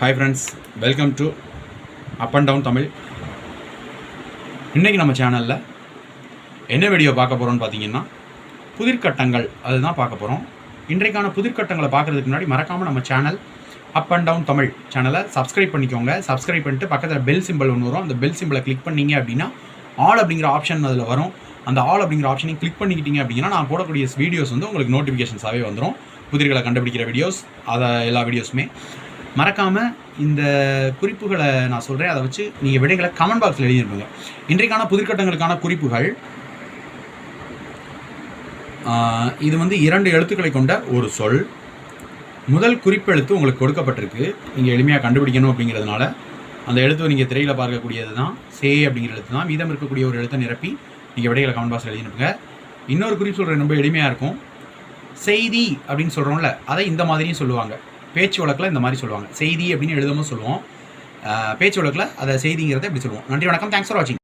Hi friends welcome to up and down Tamil இன்றைக்கி நம்ம சேனலில் என்ன வீடியோ பார்க்க போகிறோம்னு பார்த்தீங்கன்னா புதிர்கட்டங்கள் அதுதான் பார்க்க போகிறோம் இன்றைக்கான புதிர்கட்டங்களை பார்க்குறதுக்கு முன்னாடி மறக்காமல் நம்ம channel up and down Tamil சேனலை சப்ஸ்கிரைப் பண்ணிக்கோங்க. சப்ஸ்கிரைப் பண்ணிட்டு பக்கத்தில் பெல் சிம்பிள் ஒன்று வரும். அந்த பெல் சிம்பிளை கிளிக் பண்ணீங்க அப்படின்னா ஆல் அப்படிங்கிற ஆப்ஷன் அதில் வரும். அந்த ஆல் அப்படிங்கிற ஆப்ஷனையும் கிளிக் பண்ணிக்கிட்டீங்க அப்படின்னா நான் போடக்கூடிய வீடியோஸ் வந்து உங்களுக்கு நோட்டிஃபிகேஷன்ஸாகவே வந்துடும் புதிர்களை கண்டுபிடிக்கிற வீடியோஸ் அதை எல்லா வீடியோஸுமே மறக்காமல் இந்த குறிப்புகளை நான் சொல்கிறேன் அதை வச்சு நீங்கள் விடைகளை கமெண்ட் பாக்ஸில் எழுதியிருப்பீங்க இன்றைக்கான புதிர்கட்டங்களுக்கான குறிப்புகள் இது வந்து இரண்டு எழுத்துக்களை கொண்ட ஒரு சொல். முதல் குறிப்பெழுத்து உங்களுக்கு கொடுக்கப்பட்டிருக்கு. நீங்கள் எளிமையாக கண்டுபிடிக்கணும் அப்படிங்கிறதுனால அந்த எழுத்து நீங்கள் திரையில் பார்க்கக்கூடியது தான் சே அப்படிங்கிற எழுத்து தான். மீதம் இருக்கக்கூடிய ஒரு எழுத்தை நிரப்பி நீங்கள் விடைகளை கமெண்ட் பாக்ஸில் எழுதினுப்புங்க. இன்னொரு குறிப்பு சொல்கிறது ரொம்ப எளிமையாக இருக்கும். செய்தி அப்படின்னு சொல்கிறோம்ல அதை இந்த மாதிரியும் சொல்லுவாங்க. பேச்சு வழக்கில் இந்த மாதிரி சொல்லுவாங்க. செய்தி அப்படின்னு எழுதாமல் சொல்லுவோம். பேச்சு வழக்கில் அதை செய்திங்கிறத இப்படி சொல்லுவோம். நன்றி வணக்கம். தேங்க்ஸ் ஃபார் வாட்சிங்